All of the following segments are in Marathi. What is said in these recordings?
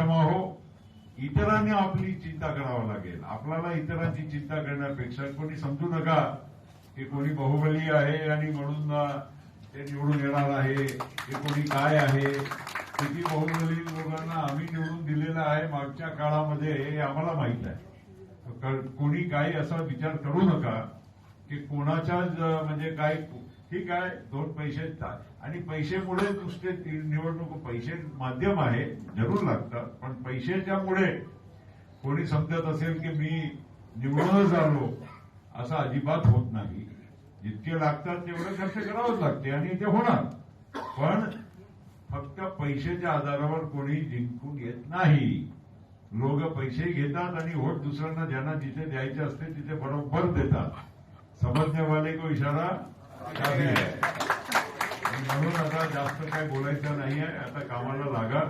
क्षमा हो. इतरांनी आपली चिंता करावं लागेल. आपल्याला इतरांची चिंता करण्यापेक्षा कोणी समजू नका की कोणी बाहुबली आहे आणि म्हणून ते निवडून येणार आहे ते कोणी काय आहे. किती बाहुबली लोकांना आम्ही निवडून दिलेलं आहे मागच्या काळामध्ये हे आम्हाला माहीत आहे. कोणी काही असा विचार करू नका की कोणाच्या म्हणजे काय ठीक आहे दोन पैसे ता- आणि पैसेमुळे नुसते ती निवडणूक पैसे माध्यम आहे जरूर लागतात पण पैशाच्यामुळे कोणी समजत असेल की मी निवडूनच आलो असं अजिबात होत नाही. जितके लागतात तेवढे खर्च करावंच लागते आणि ते होणार. पण फक्त पैशाच्या आधारावर कोणी जिंकून येत नाही. लोक पैसे घेतात आणि वोट दुसऱ्यांना ज्यांना जिथे द्यायचे असते तिथे बरोबर देतात. समजण्यावाले को इशारा म्हणून आता जास्त काय बोलायचं नाहीये. आता कामाला लागा.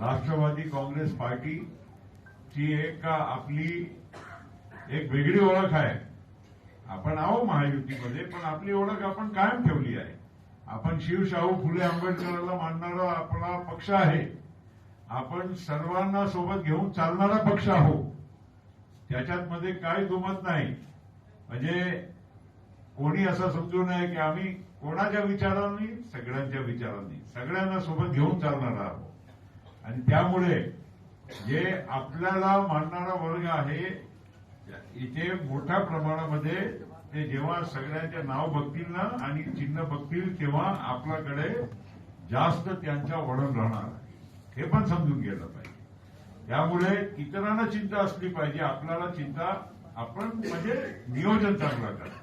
राष्ट्रवादी काँग्रेस पार्टी ची एक आपली एक वेगळी ओळख आहे. आपण आहो महायुतीमध्ये पण आपली ओळख आपण कायम ठेवली आहे. आपण शिवशाहू फुले आंबेडकरला मानणारा आपला पक्ष आहे. आपण सर्वांना सोबत घेऊन चालणारा पक्ष आहोत. त्याच्यात मध्ये काय दुमत नाही. म्हणजे कोणी असं समजू नये की आम्ही कोणाच्या विचारांनी सगळ्यांच्या विचारांनी सगळ्यांना सोबत घेऊन चालणार आहोत. आणि त्यामुळे जे आपल्याला मानणारा वर्ग आहे इथे मोठ्या प्रमाणामध्ये ते जेव्हा सगळ्यांचे नाव बघतील ना आणि चिन्ह बघतील तेव्हा आपल्याकडे जास्त त्यांच्या वळण राहणार आहे. हे पण समजून गेलं पाहिजे. त्यामुळे इतरांना चिंता असली पाहिजे. आपल्याला चिंता आपण म्हणजे नियोजन चांगलं करा.